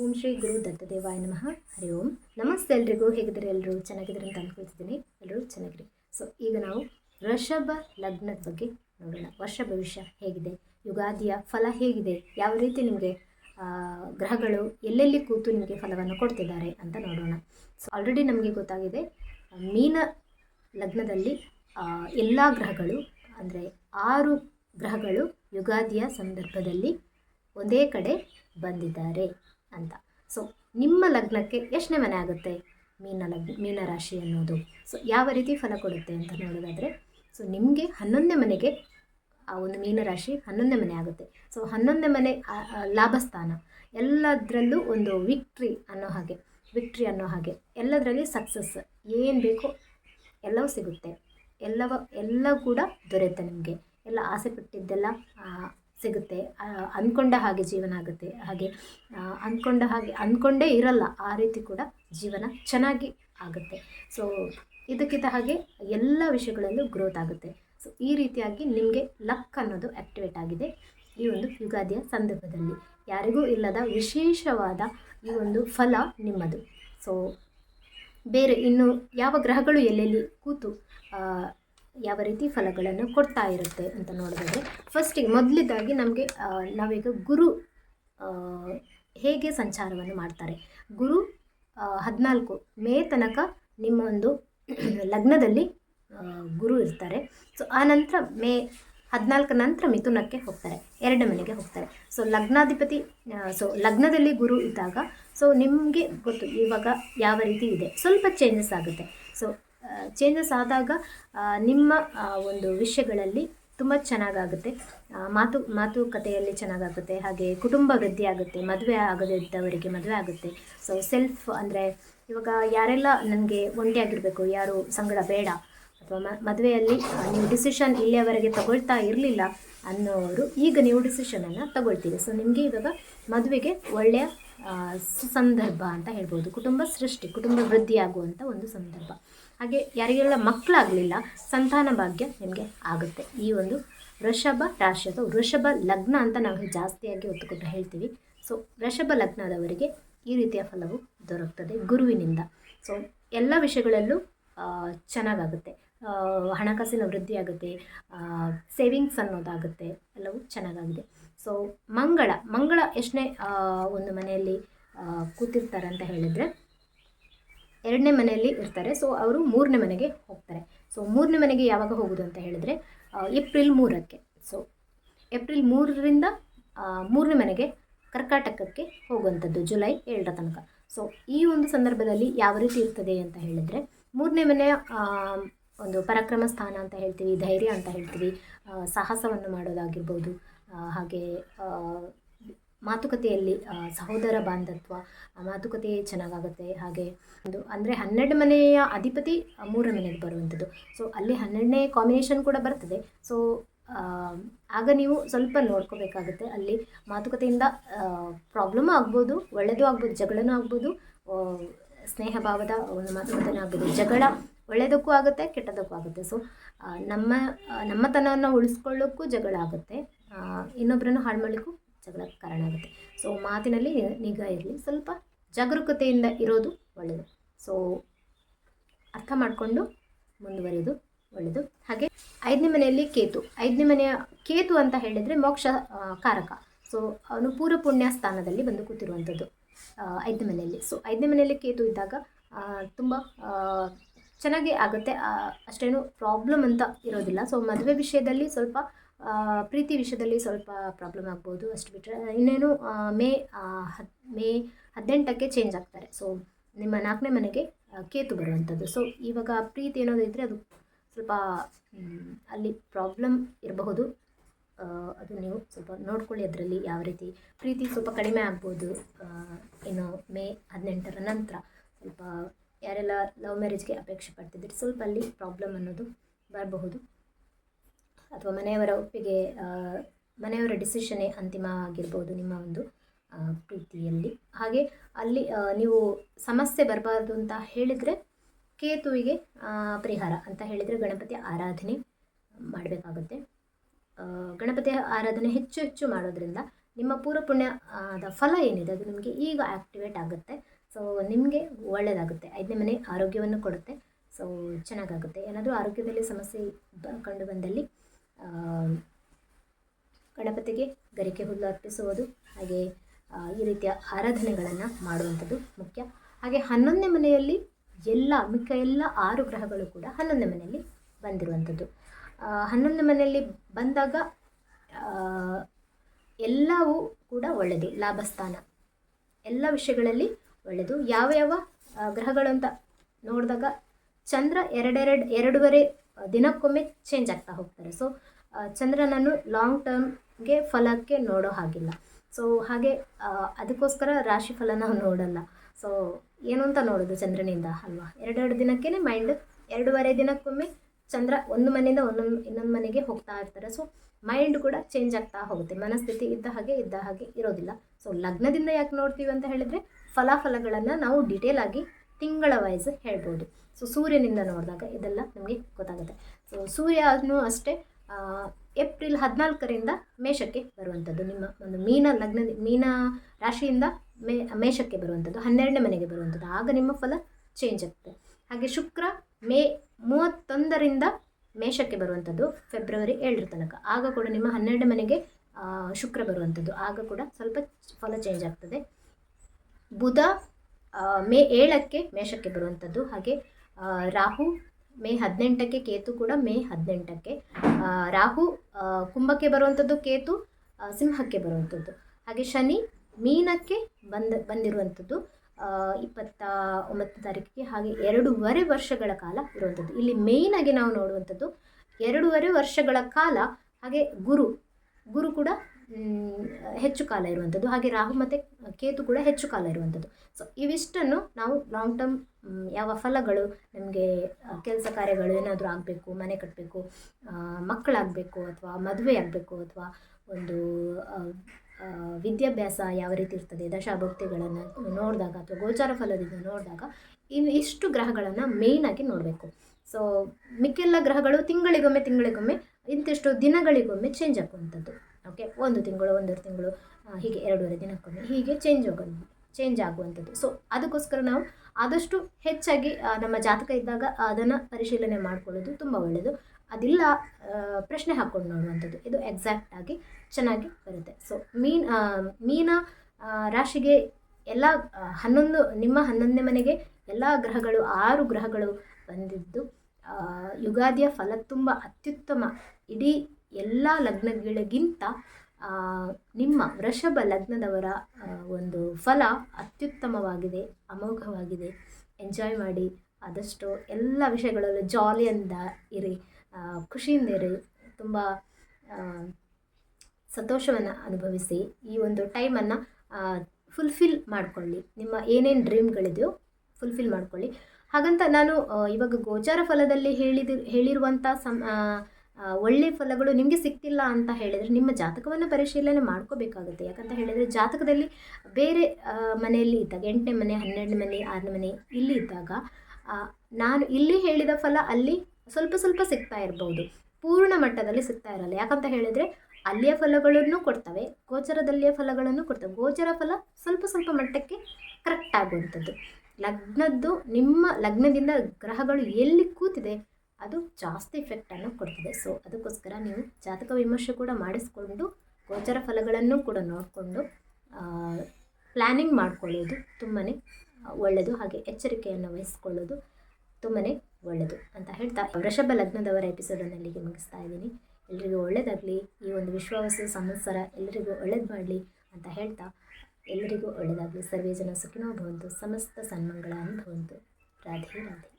ಓಂ ಶ್ರೀ ಗುರು ದತ್ತದೇವಾಯ ನಮಃ. ಹರಿ ಓಂ. ನಮಸ್ತೆ ಎಲ್ರಿಗೂ. ಹೇಗಿದ್ದಾರೆ? ಎಲ್ಲರೂ ಚೆನ್ನಾಗಿದ್ದಾರೆ ಅಂತ ಅನ್ಕೊಳ್ತಿದ್ದೀನಿ ಎಲ್ಲರೂ ಚೆನ್ನಾಗಿರಿ. ಸೊ ಈಗ ನಾವು ವೃಷಭ ಲಗ್ನದ ಬಗ್ಗೆ ನೋಡೋಣ. ವರ್ಷ ಭವಿಷ್ಯ ಹೇಗಿದೆ? ಯುಗಾದಿಯ ಫಲ ಹೇಗಿದೆ? ಯಾವ ರೀತಿ ನಿಮಗೆ ಗ್ರಹಗಳು ಎಲ್ಲೆಲ್ಲಿ ಕೂತು ನಿಮಗೆ ಫಲವನ್ನು ಕೊಡ್ತಿದ್ದಾರೆ ಅಂತ ನೋಡೋಣ. ಸೊ ಆಲ್ರೆಡಿ ನಮಗೆ ಗೊತ್ತಾಗಿದೆ, ಮೀನ ಲಗ್ನದಲ್ಲಿ ಎಲ್ಲ ಗ್ರಹಗಳು, ಅಂದರೆ ಆರು ಗ್ರಹಗಳು ಯುಗಾದಿಯ ಸಂದರ್ಭದಲ್ಲಿ ಒಂದೇ ಕಡೆ ಬಂದಿದ್ದಾರೆ. ಅಂತ. ಸೊ ನಿಮ್ಮ ಲಗ್ನಕ್ಕೆ ಎಷ್ಟನೇ ಮನೆ ಆಗುತ್ತೆ? ಮೀನ ಲಗ್ನ ಮೀನ ರಾಶಿ ಅನ್ನೋದು. ಸೊ ಯಾವ ರೀತಿ ಫಲ ಕೊಡುತ್ತೆ ಅಂತ ನೋಡೋದಾದರೆ ಸೊ ನಿಮಗೆ ಹನ್ನೊಂದನೇ ಮನೆಗೆ, ಆ ಒಂದು ಮೀನರಾಶಿ ಹನ್ನೊಂದನೇ ಮನೆ ಆಗುತ್ತೆ. ಸೊ ಹನ್ನೊಂದನೇ ಮನೆ ಲಾಭಸ್ಥಾನ. ಎಲ್ಲದರಲ್ಲೂ ಒಂದು ವಿಕ್ಟ್ರಿ ಅನ್ನೋ ಹಾಗೆ ವಿಕ್ಟ್ರಿ ಅನ್ನೋ ಹಾಗೆ, ಎಲ್ಲದರಲ್ಲಿ ಸಕ್ಸಸ್ ಏನು ಬೇಕೋ ಎಲ್ಲವೂ ಸಿಗುತ್ತೆ. ಎಲ್ಲವ, ಎಲ್ಲ ಕೂಡ ದೊರೆಯುತ್ತೆ ನಿಮಗೆ. ಎಲ್ಲ ಆಸೆ ಪಟ್ಟಿದ್ದೆಲ್ಲ ಸಿಗುತ್ತೆ. ಅಂದ್ಕೊಂಡ ಹಾಗೆ ಜೀವನ ಆಗುತ್ತೆ. ಹಾಗೆ ಅಂದ್ಕೊಂಡ ಹಾಗೆ ಅಂದ್ಕೊಂಡೇ ಇರಲ್ಲ. ಆ ರೀತಿ ಕೂಡ ಜೀವನ ಚೆನ್ನಾಗಿ ಆಗುತ್ತೆ. ಸೊ ಇದಕ್ಕಿಂತ ಹಾಗೆ ಎಲ್ಲ ವಿಷಯಗಳಲ್ಲೂ ಗ್ರೋತ್ ಆಗುತ್ತೆ. ಸೊ ಈ ರೀತಿಯಾಗಿ ನಿಮಗೆ ಲಕ್ ಅನ್ನೋದು ಆ್ಯಕ್ಟಿವೇಟ್ ಆಗಿದೆ ಈ ಒಂದು ಯುಗಾದಿಯ ಸಂದರ್ಭದಲ್ಲಿ. ಯಾರಿಗೂ ಇಲ್ಲದ ವಿಶೇಷವಾದ ಈ ಒಂದು ಫಲ ನಿಮ್ಮದು. ಸೊ ಬೇರೆ ಇನ್ನು ಯಾವ ಗ್ರಹಗಳು ಎಲ್ಲೆಲ್ಲಿ ಕೂತು ಯಾವ ರೀತಿ ಫಲಗಳನ್ನು ಕೊಡ್ತಾ ಇರುತ್ತೆ ಅಂತ ನೋಡೋದಾದರೆ ಫಸ್ಟಿಗೆ ಮೊದಲಿದ್ದಾಗಿ ನಮಗೆ ನಾವೀಗ ಗುರು ಹೇಗೆ ಸಂಚಾರವನ್ನು ಮಾಡ್ತಾರೆ? ಗುರು ಹದಿನಾಲ್ಕು ಮೇ ತನಕ ನಿಮ್ಮ ಒಂದು ಲಗ್ನದಲ್ಲಿ ಗುರು ಇರ್ತಾರೆ. ಸೊ ಆ ನಂತರ ಮೇ ಹದಿನಾಲ್ಕು ನಂತರ ಮಿಥುನಕ್ಕೆ ಹೋಗ್ತಾರೆ. ಎರಡು ಮನೆಗೆ ಹೋಗ್ತಾರೆ. ಸೊ ಲಗ್ನಾಧಿಪತಿ ಸೊ ಲಗ್ನದಲ್ಲಿ ಗುರು ಇದ್ದಾಗ ಸೊ ನಿಮಗೆ ಗೊತ್ತು ಇವಾಗ ಯಾವ ರೀತಿ ಇದೆ. ಸ್ವಲ್ಪ ಚೇಂಜಸ್ ಆಗುತ್ತೆ. ಸೊ ಚೇಂಜಸ್ ಆದಾಗ ನಿಮ್ಮ ಒಂದು ವಿಷಯಗಳಲ್ಲಿ ತುಂಬ ಚೆನ್ನಾಗಾಗುತ್ತೆ. ಮಾತು ಮಾತುಕತೆಯಲ್ಲಿ ಚೆನ್ನಾಗಾಗುತ್ತೆ. ಹಾಗೆ ಕುಟುಂಬ ವೃದ್ಧಿ ಆಗುತ್ತೆ. ಮದುವೆ ಆಗದಿದ್ದವರಿಗೆ ಮದುವೆ ಆಗುತ್ತೆ. ಸೊ ಸೆಲ್ಫ್ ಅಂದರೆ ಇವಾಗ ಯಾರೆಲ್ಲ ನನಗೆ ಒಂಟಿಯಾಗಿರಬೇಕು ಯಾರು ಸಂಗಡ ಬೇಡ, ಅಥವಾ ಮದುವೆಯಲ್ಲಿ ನೀವು ಡಿಸಿಷನ್ ಇಲ್ಲಿಯವರೆಗೆ ತಗೊಳ್ತಾ ಇರಲಿಲ್ಲ ಅನ್ನೋರು ಈಗ ನೀವು ಡಿಸಿಷನನ್ನು ತಗೊಳ್ತೀರಿ. ಸೊ ನಿಮಗೆ ಇವಾಗ ಮದುವೆಗೆ ಒಳ್ಳೆಯ ಸಂದರ್ಭ ಅಂತ ಹೇಳ್ಬೋದು. ಕುಟುಂಬ ಸೃಷ್ಟಿ, ಕುಟುಂಬ ವೃದ್ಧಿಯಾಗುವಂಥ ಒಂದು ಸಂದರ್ಭ. ಹಾಗೆ ಯಾರಿಗೆಲ್ಲ ಮಕ್ಕಳಾಗಲಿಲ್ಲ, ಸಂತಾನ ಭಾಗ್ಯ ನಿಮಗೆ ಆಗುತ್ತೆ. ಈ ಒಂದು ವೃಷಭ ರಾಶಿ ಅಥವಾ ವೃಷಭ ಲಗ್ನ ಅಂತ ನಾವು ಜಾಸ್ತಿಯಾಗಿ ಒತ್ತು ಕೊಟ್ಟು ಹೇಳ್ತೀವಿ. ಸೊ ವೃಷಭ ಲಗ್ನದವರಿಗೆ ಈ ರೀತಿಯ ಫಲವು ದೊರಕ್ತದೆ ಗುರುವಿನಿಂದ. ಸೊ ಎಲ್ಲ ವಿಷಯಗಳಲ್ಲೂ ಚೆನ್ನಾಗಾಗುತ್ತೆ. ಹಣಕಾಸಿನ ವೃದ್ಧಿಯಾಗುತ್ತೆ ಸೇವಿಂಗ್ಸ್ ಅನ್ನೋದಾಗುತ್ತೆ. ಎಲ್ಲವೂ ಚೆನ್ನಾಗಾಗಿದೆ. ಸೊ ಮಂಗಳ ಮಂಗಳ ಎಷ್ಟನೇ ಒಂದು ಮನೆಯಲ್ಲಿ ಕೂತಿರ್ತಾರೆ ಅಂತ ಹೇಳಿದರೆ, ಎರಡನೇ ಮನೆಯಲ್ಲಿ ಇರ್ತಾರೆ. ಸೊ ಅವರು ಮೂರನೇ ಮನೆಗೆ ಹೋಗ್ತಾರೆ. ಸೊ ಮೂರನೇ ಮನೆಗೆ ಯಾವಾಗ ಹೋಗೋದು ಅಂತ ಹೇಳಿದರೆ ಏಪ್ರಿಲ್ ಮೂರಕ್ಕೆ. ಸೊ ಏಪ್ರಿಲ್ ಮೂರರಿಂದ ಮೂರನೇ ಮನೆಗೆ ಕರ್ಕಾಟಕಕ್ಕೆ ಹೋಗುವಂಥದ್ದು, ಜುಲೈ ಏಳರ ತನಕ. ಸೊ ಈ ಒಂದು ಸಂದರ್ಭದಲ್ಲಿ ಯಾವ ರೀತಿ ಇರ್ತದೆ ಅಂತ ಹೇಳಿದರೆ, ಮೂರನೇ ಮನೆಯ ಒಂದು ಪರಾಕ್ರಮ ಸ್ಥಾನ ಅಂತ ಹೇಳ್ತೀವಿ, ಧೈರ್ಯ ಅಂತ ಹೇಳ್ತೀವಿ ಸಾಹಸವನ್ನು ಮಾಡೋದಾಗಿರ್ಬೋದು ಹಾಗೆ ಮಾತುಕತೆಯಲ್ಲಿ ಸಹೋದರ ಬಾಂಧತ್ವ ಮಾತುಕತೆ ಚೆನ್ನಾಗಾಗುತ್ತೆ. ಹಾಗೆ ಒಂದು, ಅಂದರೆ ಹನ್ನೆರಡು ಮನೆಯ ಅಧಿಪತಿ ಮೂರ ಮನೆಗೆ ಬರುವಂಥದ್ದು. ಸೊ ಅಲ್ಲಿ ಹನ್ನೆರಡನೇ ಕಾಂಬಿನೇಷನ್ ಕೂಡ ಬರ್ತದೆ. ಸೊ ಆಗ ನೀವು ಸ್ವಲ್ಪ ನೋಡ್ಕೋಬೇಕಾಗುತ್ತೆ. ಅಲ್ಲಿ ಮಾತುಕತೆಯಿಂದ ಪ್ರಾಬ್ಲಮ್ ಆಗ್ಬೋದು ಒಳ್ಳೆಯದು ಆಗ್ಬೋದು, ಜಗಳನೂ ಆಗ್ಬೋದು ಸ್ನೇಹ ಭಾವದ ಒಂದು ಮಾತುಕತೆನೂ ಆಗ್ಬೋದು. ಜಗಳ ಒಳ್ಳೆಯದಕ್ಕೂ ಆಗುತ್ತೆ, ಕೆಟ್ಟದಕ್ಕೂ ಆಗುತ್ತೆ. ಸೊ ನಮ್ಮ ನಮ್ಮತನವನ್ನು ಉಳಿಸ್ಕೊಳ್ಳೋಕ್ಕೂ ಜಗಳ ಆಗುತ್ತೆ. ಇನ್ನೊಬ್ಬರನ್ನು ಹಾಳು ಮಾಡಲಿಕ್ಕೂ ಜಗಳ ಕಾರಣ ಆಗುತ್ತೆ. ಸೊ ಮಾತಿನಲ್ಲಿ ನಿಗಾ ಇರಲಿ. ಸ್ವಲ್ಪ ಜಾಗರೂಕತೆಯಿಂದ ಇರೋದು ಒಳ್ಳೆಯದು ಸೊ ಅರ್ಥ ಮಾಡಿಕೊಂಡು ಮುಂದುವರಿಯೋದು ಒಳ್ಳೆಯದು ಹಾಗೆ ಐದನೇ ಮನೆಯಲ್ಲಿ ಕೇತು. ಐದನೇ ಮನೆಯ ಕೇತು ಅಂತ ಹೇಳಿದರೆ ಮೋಕ್ಷ ಕಾರಕ. ಸೊ ಅವನು ಪೂರ್ವ ಪುಣ್ಯ ಸ್ಥಾನದಲ್ಲಿ ಬಂದು ಕೂತಿರುವಂಥದ್ದು ಐದನೇ ಮನೆಯಲ್ಲಿ. ಸೊ ಐದನೇ ಮನೆಯಲ್ಲಿ ಕೇತು ಇದ್ದಾಗ ತುಂಬ ಚೆನ್ನಾಗಿ ಆಗುತ್ತೆ. ಅಷ್ಟೇನು ಪ್ರಾಬ್ಲಮ್ ಅಂತ ಇರೋದಿಲ್ಲ. ಸೊ ಮದುವೆ ವಿಷಯದಲ್ಲಿ ಸ್ವಲ್ಪ ಪ್ರೀತಿ ವಿಷಯದಲ್ಲಿ ಸ್ವಲ್ಪ ಪ್ರಾಬ್ಲಮ್ ಆಗ್ಬೋದು ಅಷ್ಟು ಬಿಟ್ಟರೆ ಇನ್ನೇನು ಮೇ ಹತ್ ಮೇ ಹದಿನೆಂಟಕ್ಕೆ ಚೇಂಜ್ ಆಗ್ತಾರೆ. ಸೊ ನಿಮ್ಮ ನಾಲ್ಕನೇ ಮನೆಗೆ ಕೇತು ಬರುವಂಥದ್ದು ಸೊ ಇವಾಗ ಪ್ರೀತಿ ಏನಾದರೂ ಇದ್ದರೆ ಅದು ಸ್ವಲ್ಪ ಅಲ್ಲಿ ಪ್ರಾಬ್ಲಮ್ ಇರಬಹುದು. ಅದು ನೀವು ಸ್ವಲ್ಪ ನೋಡ್ಕೊಳ್ಳಿ ಅದರಲ್ಲಿ ಯಾವ ರೀತಿ ಪ್ರೀತಿ ಸ್ವಲ್ಪ ಕಡಿಮೆ ಆಗ್ಬೋದು. ಏನು ಮೇ ಹದಿನೆಂಟರ ನಂತರ ಸ್ವಲ್ಪ ಯಾರೆಲ್ಲ ಲವ್ ಮ್ಯಾರೇಜ್ಗೆ ಅಪೇಕ್ಷೆ ಪಡ್ತಿದ್ದೀರಿ, ಸ್ವಲ್ಪ ಅಲ್ಲಿ ಪ್ರಾಬ್ಲಮ್ ಅನ್ನೋದು ಬರಬಹುದು. ಅಥವಾ ಮನೆಯವರ ಒಪ್ಪಿಗೆ ಮನೆಯವರ ಡಿಸಿಷನೇ ಅಂತಿಮ ಆಗಿರ್ಬೋದು ನಿಮ್ಮ ಒಂದು ಪ್ರೀತಿಯಲ್ಲಿ. ಹಾಗೆ ಅಲ್ಲಿ ನೀವು ಸಮಸ್ಯೆ ಬರಬಾರ್ದು ಅಂತ ಹೇಳಿದರೆ ಕೇತುವಿಗೆ ಪರಿಹಾರ ಅಂತ ಹೇಳಿದರೆ ಗಣಪತಿ ಆರಾಧನೆ ಮಾಡಬೇಕಾಗುತ್ತೆ. ಗಣಪತಿ ಆರಾಧನೆ ಹೆಚ್ಚು ಹೆಚ್ಚು ಮಾಡೋದ್ರಿಂದ ನಿಮ್ಮ ಪೂರ್ವ ಪುಣ್ಯ ಆದ ಫಲ ಏನಿದೆ ಅದು ನಿಮಗೆ ಈಗ ಆ್ಯಕ್ಟಿವೇಟ್ ಆಗುತ್ತೆ. ಸೊ ನಿಮಗೆ ಒಳ್ಳೆಯದಾಗುತ್ತೆ ಐದನೇ ಮನೆ ಆರೋಗ್ಯವನ್ನು ಕೊಡುತ್ತೆ. ಸೊ ಚೆನ್ನಾಗಾಗುತ್ತೆ. ಏನಾದರೂ ಆರೋಗ್ಯದಲ್ಲಿ ಸಮಸ್ಯೆ ಕಂಡು ಬಂದಲ್ಲಿ ಗಣಪತಿಗೆ ಗರಿಕೆ ಹುಲ್ಲು ಅರ್ಪಿಸುವುದು, ಹಾಗೆ ಈ ರೀತಿಯ ಆರಾಧನೆಗಳನ್ನು ಮಾಡುವಂಥದ್ದು ಮುಖ್ಯ. ಹಾಗೆ ಹನ್ನೊಂದನೇ ಮನೆಯಲ್ಲಿ ಎಲ್ಲ, ಮಿಕ್ಕ ಎಲ್ಲ ಆರು ಗ್ರಹಗಳು ಕೂಡ ಹನ್ನೊಂದನೇ ಮನೆಯಲ್ಲಿ ಬಂದಿರುವಂಥದ್ದು. ಹನ್ನೊಂದನೇ ಮನೆಯಲ್ಲಿ ಬಂದಾಗ ಎಲ್ಲವೂ ಕೂಡ ಒಳ್ಳೆಯದು, ಲಾಭಸ್ಥಾನ. ಎಲ್ಲ ವಿಷಯಗಳಲ್ಲಿ ಒಳ್ಳೆಯದು. ಯಾವ ಯಾವ ಗ್ರಹಗಳು ಅಂತ ನೋಡಿದಾಗ ಚಂದ್ರ ಎರಡೆರಡು, ಎರಡೂವರೆ ದಿನಕ್ಕೊಮ್ಮೆ ಚೇಂಜ್ ಆಗ್ತಾ ಹೋಗ್ತಾರೆ. ಸೊ ಚಂದ್ರನನ್ನು ಲಾಂಗ್ ಟರ್ಮ್ಗೆ ಫಲಕ್ಕೆ ನೋಡೋ ಹಾಗಿಲ್ಲ. ಸೊ ಹಾಗೆ ಅದಕ್ಕೋಸ್ಕರ ರಾಶಿ ಫಲ ನಾವು ನೋಡಲ್ಲ. ಸೊ ಏನು ಅಂತ ನೋಡೋದು ಚಂದ್ರನಿಂದ ಅಲ್ವಾ? ಎರಡೆರಡು ದಿನಕ್ಕೇ ಮೈಂಡ್ ಎರಡೂವರೆ ದಿನಕ್ಕೊಮ್ಮೆ ಚಂದ್ರ ಒಂದು ಮನೆಯಿಂದ ಒಂದೊಂದು, ಇನ್ನೊಂದು ಮನೆಗೆ ಹೋಗ್ತಾ ಇರ್ತಾರೆ. ಸೊ ಮೈಂಡ್ ಕೂಡ ಚೇಂಜ್ ಆಗ್ತಾ ಹೋಗುತ್ತೆ. ಮನಸ್ಥಿತಿ ಇದ್ದ ಹಾಗೆ ಇದ್ದ ಹಾಗೆ ಇರೋದಿಲ್ಲ. ಸೊ ಲಗ್ನದಿಂದ ಯಾಕೆ ನೋಡ್ತೀವಿ ಅಂತ ಹೇಳಿದರೆ, ಫಲಾಫಲಗಳನ್ನು ನಾವು ಡಿಟೇಲ್ ಆಗಿ ತಿಂಗಳ ವೈಸ್ ಹೇಳ್ಬೋದು. ಸೊ ಸೂರ್ಯನಿಂದ ನೋಡಿದಾಗ ಇದೆಲ್ಲ ನಮಗೆ ಗೊತ್ತಾಗುತ್ತೆ. ಸೊ ಸೂರ್ಯನು ಅಷ್ಟೇ ಏಪ್ರಿಲ್ ಹದಿನಾಲ್ಕರಿಂದ ಮೇಷಕ್ಕೆ ಬರುವಂಥದ್ದು. ನಿಮ್ಮ ಒಂದು ಮೀನ ಲಗ್ನ, ಮೀನ ರಾಶಿಯಿಂದ ಮೇ, ಮೇಷಕ್ಕೆ ಬರುವಂಥದ್ದು, ಹನ್ನೆರಡನೇ ಮನೆಗೆ ಬರುವಂಥದ್ದು. ಆಗ ನಿಮ್ಮ ಫಲ ಚೇಂಜ್ ಆಗುತ್ತೆ. ಹಾಗೆ ಶುಕ್ರ ಮೇ ಮೂವತ್ತೊಂದರಿಂದ ಮೇಷಕ್ಕೆ ಬರುವಂಥದ್ದು, ಫೆಬ್ರವರಿ ಏಳರ ತನಕ. ಆಗ ಕೂಡ ನಿಮ್ಮ ಹನ್ನೆರಡನೇ ಮನೆಗೆ ಶುಕ್ರ ಬರುವಂಥದ್ದು. ಆಗ ಕೂಡ ಸ್ವಲ್ಪ ಫಲ ಚೇಂಜ್ ಆಗ್ತದೆ. ಬುಧ ಮೇ ಏಳಕ್ಕೆ ಮೇಷಕ್ಕೆ ಬರುವಂಥದ್ದು. ಹಾಗೆ ರಾಹು ಮೇ ಹದಿನೆಂಟಕ್ಕೆ, ಕೇತು ಕೂಡ ಮೇ ಹದಿನೆಂಟಕ್ಕೆ. ರಾಹು ಕುಂಭಕ್ಕೆ ಬರುವಂಥದ್ದು ಕೇತು ಸಿಂಹಕ್ಕೆ ಬರುವಂಥದ್ದು ಹಾಗೆ ಶನಿ ಮೀನಕ್ಕೆ ಬಂದ ಬಂದಿರುವಂಥದ್ದು ಇಪ್ಪತ್ತ ಒಂಬತ್ತು ತಾರೀಕಿಗೆ. ಹಾಗೆ ಎರಡೂವರೆ ವರ್ಷಗಳ ಕಾಲ ಇರುವಂಥದ್ದು ಇಲ್ಲಿ ಮೇಯ್ನಾಗಿ ನಾವು ನೋಡುವಂಥದ್ದು ಎರಡೂವರೆ ವರ್ಷಗಳ ಕಾಲ, ಹಾಗೆ ಗುರು ಗುರು ಕೂಡ ಹೆಚ್ಚು ಕಾಲ ಇರುವಂಥದ್ದು ಹಾಗೆ ರಾಹು ಮತ್ತು ಕೇತು ಕೂಡ ಹೆಚ್ಚು ಕಾಲ ಇರುವಂಥದ್ದು ಸೊ ಇವಿಷ್ಟನ್ನು ನಾವು ಲಾಂಗ್ ಟರ್ಮ್ ಯಾವ ಫಲಗಳು ನಮಗೆ ಕೆಲಸ ಕಾರ್ಯಗಳು ಏನಾದರೂ ಆಗಬೇಕು, ಮನೆ ಕಟ್ಟಬೇಕು ಮಕ್ಕಳಾಗಬೇಕು ಅಥವಾ ಮದುವೆ ಆಗಬೇಕು ಅಥವಾ ಒಂದು ವಿದ್ಯಾಭ್ಯಾಸ ಯಾವ ರೀತಿ ಇರ್ತದೆ, ದಶಾಭಕ್ತಿಗಳನ್ನು ನೋಡಿದಾಗ ಅಥವಾ ಗೋಚಾರ ಫಲದಿಂದ ನೋಡಿದಾಗ ಇವು ಇಷ್ಟು ಗ್ರಹಗಳನ್ನು ಮೇಯ್ನಾಗಿ ನೋಡಬೇಕು. ಸೊ ಮಿಕ್ಕೆಲ್ಲ ಗ್ರಹಗಳು ತಿಂಗಳಿಗೊಮ್ಮೆ ತಿಂಗಳಿಗೊಮ್ಮೆ, ಇಂತಿಷ್ಟು ದಿನಗಳಿಗೊಮ್ಮೆ ಚೇಂಜ್ ಆಗುವಂಥದ್ದು ಓಕೆ? ಒಂದು ತಿಂಗಳು, ಒಂದೂವರೆ ತಿಂಗಳು ಹೀಗೆ ಎರಡೂವರೆ ದಿನಕ್ಕೊಮ್ಮೆ ಹೀಗೆ ಚೇಂಜ್ ಆಗೋದು ಚೇಂಜ್ ಆಗುವಂಥದ್ದು. ಸೊ ಅದಕ್ಕೋಸ್ಕರ ನಾವು ಆದಷ್ಟು ಹೆಚ್ಚಾಗಿ ನಮ್ಮ ಜಾತಕ ಇದ್ದಾಗ ಅದನ್ನು ಪರಿಶೀಲನೆ ಮಾಡ್ಕೊಳ್ಳೋದು ತುಂಬ ಒಳ್ಳೆಯದು ಅದಿಲ್ಲ ಪ್ರಶ್ನೆ ಹಾಕ್ಕೊಂಡು ನೋಡುವಂಥದ್ದು. ಇದು ಎಕ್ಸಾಕ್ಟ್ ಆಗಿ ಚೆನ್ನಾಗಿ ಬರುತ್ತೆ. ಸೊ ಮೀನ್ ಮೀನ ರಾಶಿಗೆ ಎಲ್ಲ ಹನ್ನೊಂದು, ನಿಮ್ಮ ಹನ್ನೊಂದನೇ ಮನೆಗೆ ಎಲ್ಲ ಗ್ರಹಗಳು, ಆರು ಗ್ರಹಗಳು ಬಂದಿದ್ದು ಯುಗಾದಿಯ ಫಲ ತುಂಬ ಅತ್ಯುತ್ತಮ. ಇಡೀ ಎಲ್ಲ ಲಗ್ನಗಳಿಗಿಂತ ನಿಮ್ಮ ವೃಷಭ ಲಗ್ನದವರ ಒಂದು ಫಲ ಅತ್ಯುತ್ತಮವಾಗಿದೆ ಅಮೋಘವಾಗಿದೆ. ಎಂಜಾಯ್ ಮಾಡಿ ಆದಷ್ಟು ಎಲ್ಲ ವಿಷಯಗಳಲ್ಲೂ ಜಾಲಿಯಿಂದ ಇರಿ ಖುಷಿಯಿಂದ ಇರಿ. ತುಂಬ ಸಂತೋಷವನ್ನು ಅನುಭವಿಸಿ ಈ ಒಂದು ಟೈಮನ್ನು ಫುಲ್ಫಿಲ್ ಮಾಡಿಕೊಳ್ಳಿ. ನಿಮ್ಮ ಏನೇನು ಡ್ರೀಮ್ಗಳಿದೆಯೋ ಫುಲ್ಫಿಲ್ ಮಾಡ್ಕೊಳ್ಳಿ. ಹಾಗಂತ ನಾನು ಇವಾಗ ಗೋಚಾರ ಫಲದಲ್ಲಿ ಹೇಳಿದ ಹೇಳಿರುವಂಥ ಆ, ಒಳ್ಳೆಯ ಫಲಗಳು ನಿಮಗೆ ಸಿಗ್ತಿಲ್ಲ ಅಂತ ಹೇಳಿದರೆ ನಿಮ್ಮ ಜಾತಕವನ್ನು ಪರಿಶೀಲನೆ ಮಾಡ್ಕೋಬೇಕಾಗುತ್ತೆ. ಯಾಕಂತ ಹೇಳಿದರೆ ಜಾತಕದಲ್ಲಿ ಬೇರೆ ಮನೆಯಲ್ಲಿ ಇದ್ದಾಗ ಎಂಟನೇ ಮನೆ ಹನ್ನೆರಡನೇ ಮನೆ ಆರನೇ ಮನೆ ಇಲ್ಲಿ ಇದ್ದಾಗ ನಾನು ಇಲ್ಲಿ ಹೇಳಿದ ಫಲ ಅಲ್ಲಿ ಸ್ವಲ್ಪ ಸ್ವಲ್ಪ ಸಿಗ್ತಾ ಇರ್ಬೋದು. ಪೂರ್ಣ ಮಟ್ಟದಲ್ಲಿ ಸಿಗ್ತಾ ಇರಲ್ಲ. ಯಾಕಂತ ಹೇಳಿದರೆ ಅಲ್ಲಿಯ ಫಲಗಳನ್ನು ಕೊಡ್ತವೆ ಗೋಚರದಲ್ಲಿಯ ಫಲಗಳನ್ನು ಕೊಡ್ತವೆ. ಗೋಚರ ಫಲ ಸ್ವಲ್ಪ ಸ್ವಲ್ಪ ಮಟ್ಟಕ್ಕೆ ಕರೆಕ್ಟ್ ಆಗುವಂಥದ್ದು. ಲಗ್ನದ್ದು ನಿಮ್ಮ ಲಗ್ನದಿಂದ ಗ್ರಹಗಳು ಎಲ್ಲಿ ಕೂತಿದೆ ಅದು ಜಾಸ್ತಿ ಎಫೆಕ್ಟನ್ನು ಕೊಡ್ತದೆ. ಸೊ ಅದಕ್ಕೋಸ್ಕರ ನೀವು ಜಾತಕ ವಿಮರ್ಶೆ ಕೂಡ ಮಾಡಿಸ್ಕೊಂಡು, ಗೋಚರ ಫಲಗಳನ್ನು ಕೂಡ ನೋಡಿಕೊಂಡು ಪ್ಲ್ಯಾನಿಂಗ್ ಮಾಡ್ಕೊಳ್ಳೋದು ತುಂಬಾ ಒಳ್ಳೆಯದು ಹಾಗೆ ಎಚ್ಚರಿಕೆಯನ್ನು ವಹಿಸ್ಕೊಳ್ಳೋದು ತುಂಬಾ ಒಳ್ಳೆಯದು ಅಂತ ಹೇಳ್ತಾ ವೃಷಭ ಲಗ್ನದವರ ಎಪಿಸೋಡನ್ನು ಅಲ್ಲಿಗೆ ಮುಗಿಸ್ತಾ ಇದ್ದೀನಿ. ಎಲ್ರಿಗೂ ಒಳ್ಳೆಯದಾಗಲಿ ಈ ಒಂದು ವಿಶ್ವಾಸ ಸಂವತ್ಸರ ಎಲ್ಲರಿಗೂ ಒಳ್ಳೇದು ಮಾಡಲಿ ಅಂತ ಹೇಳ್ತಾ ಎಲ್ಲರಿಗೂ ಒಳ್ಳೆಯದಾಗಲಿ ಸರ್ವೇ ಜನ ಸುಖಿನೋ ಸಮಸ್ತ ಸನ್ಮಂಗಳ ಅನುಭವಂತು. ರಾಧೆ ರಾಧೆ.